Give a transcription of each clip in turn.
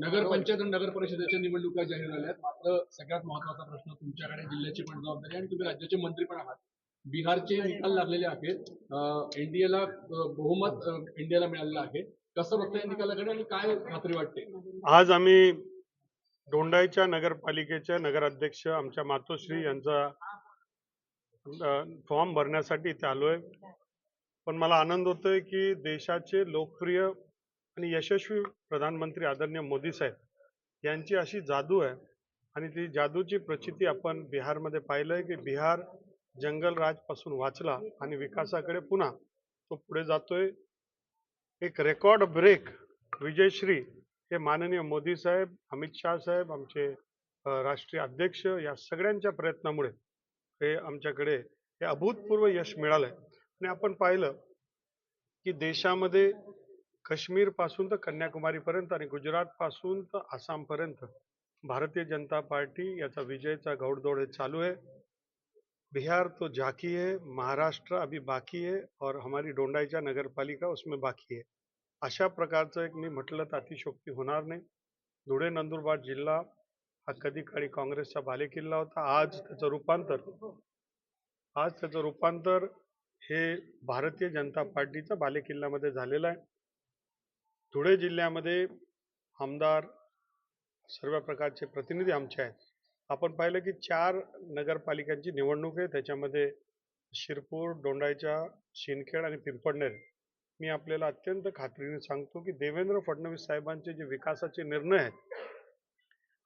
नगर पंचायत आणि नगर परिषदेच्या निवडणुका जाहीर झाल्या आहेत मात्र सगळ्यात महत्त्वाचा प्रश्न तुमच्याकडे जिल्ह्याची पण जबाबदारी आणि तुम्ही राज्याचे मंत्री पण आहात. बिहारचे निकाल लागलेले आहेत. एनडीएला बहुमत एनडीएला मिळालेलं आहे. कसं बघता या निकालाकडे आणि काय खात्री वाटते? आज आम्ही दोंडाईच्या नगरपालिकेच्या नगराध्यक्ष आमच्या मातोश्री यांचा फॉर्म भरण्यासाठी इथे आलोय. पण मला आनंद होतोय की देशाचे लोकप्रिय आणि यशस्वी प्रधानमंत्री आदरणीय मोदी साहेब यांची अशी जादू आहे आणि ती जादूची प्रचिती आपण बिहारमध्ये पाहिलंय की बिहार जंगलराजपासून वाचला आणि विकासाकडे पुन्हा तो पुढे जातोय. एक रेकॉर्ड ब्रेक विजयश्री हे माननीय मोदी साहेब अमित शाह साहेब आमचे राष्ट्रीय अध्यक्ष या सगळ्यांच्या प्रयत्नामुळे हे आमच्याकडे हे अभूतपूर्व यश मिळालंय. आणि आपण पाहिलं की देशामध्ये काश्मीरपासून तर कन्याकुमारीपर्यंत आणि गुजरात पासून तर आसामपर्यंत भारतीय जनता पार्टी याचा विजयचा घौडदौड हे चालू है बिहार तो झाकी है महाराष्ट्र अभी बाकी है और हमारी डोंडाईच्या नगरपालिका उसमें बाकी है अशा प्रकारचं एक मी म्हटलं तर अतिशोक्ती होणार नाही. धुळे नंदुरबार जिल्हा हा कधी काळी काँग्रेसचा बालेकिल्ला होता. आज त्याचं रूपांतर आज त्याचं रूपांतर हे भारतीय जनता पार्टीचं बालेकिल्ल्यामध्ये झालेलं आहे. धुळे जिल्ह्यामध्ये आमदार सर्व प्रकारचे प्रतिनिधी आमचे आहेत. आपण पाहिलं की चार नगरपालिकांची निवडणूक आहे. त्याच्यामध्ये शिरपूर दोंडाईच्या शिंदखेड आणि पिंपळनेर. मी आपल्याला अत्यंत खात्रीने सांगतो की देवेंद्र फडणवीस साहेबांचे जे विकासाचे निर्णय आहेत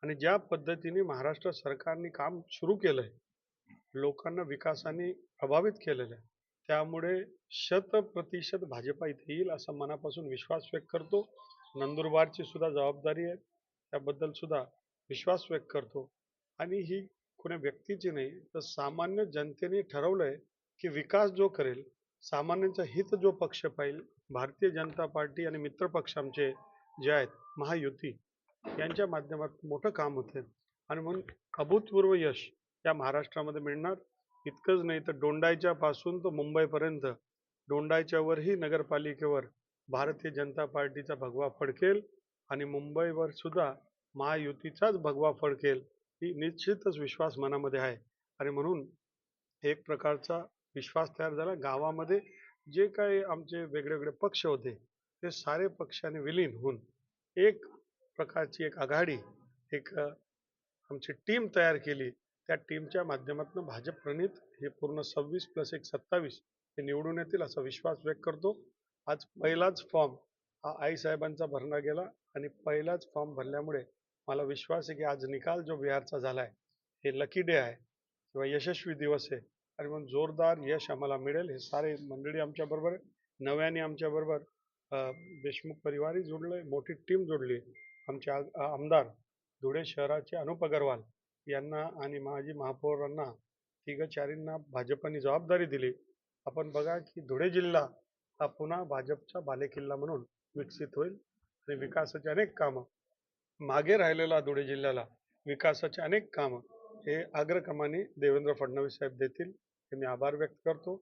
आणि ज्या पद्धतीने महाराष्ट्र सरकारने काम सुरू केलं आहे लोकांना विकासाने प्रभावित केलेलं आहे त्यामुळे शत प्रतिशत भाजपा इथे येईल असा मनापासून विश्वास व्यक्त करतो. नंदुरबारची सुद्धा जबाबदारी आहे. त्याबद्दल सुद्धा विश्वास व्यक्त करतो. आणि ही कोण्या व्यक्तीची नाही तर सामान्य जनतेने ठरवलंय की विकास जो करेल सामान्यांचं हित जो पक्ष पाहिजे भारतीय जनता पार्टी आणि मित्र पक्ष आमचे जे आहेत महायुती यांच्या माध्यमात मोठं काम होते आणि म्हणून अभूतपूर्व यश या महाराष्ट्रामध्ये मिळणार. इतकंच नाही तर दोंडाईच्या पासून तर मुंबईपर्यंत. डोंडाईच्यावरही नगरपालिकेवर भारतीय जनता पार्टीचा भगवा फडकेल आणि मुंबईवर सुद्धा महायुतीचाच भगवा फडकेल ही निश्चितच विश्वास मनामध्ये आहे. आणि म्हणून एक प्रकारचा विश्वास तयार झाला. गावामध्ये जे काही आमचे वेगळे वेगळे पक्ष होते ते सारे पक्षाने विलीन होऊन एक प्रकारची एक आघाडी एक आमची टीम तयार केली. त्या टीमच्या माध्यमातून भाजप प्रणित हे पूर्ण सव्वीस प्लस एक सत्तावीस हे निवडून येतील असा विश्वास व्यक्त करतो. आज पहिलाच फॉर्म हा आईसाहेबांचा भरला गेला आणि पहिलाच फॉर्म भरल्यामुळे मला विश्वास आहे की आज निकाल जो बिहारचा झाला आहे हे लकी डे आहे किंवा यशस्वी दिवस आहे. आणि म्हणून जोरदार यश आम्हाला मिळेल. हे सारे मंडळी आमच्याबरोबर नव्याने आमच्याबरोबर देशमुख परिवारही जोडलं मोठी टीम जोडली. आमच्या आमदार धुळे शहराचे अनुप अगरवाल यांना आणि माजी महापौरांना तिघचारींना भाजपने जबाबदारी दिली. आपण बघा की धुळे जिल्हा हा पुन्हा भाजपचा बालेकिल्ला म्हणून विकसित होईल आणि विकासाचे अनेक कामं. मागे राहिलेला धुळे जिल्ह्याला विकासाचे अनेक कामं हे अग्रक्रमाने देवेंद्र फडणवीस साहेब देतील. हे मी आभार व्यक्त करतो.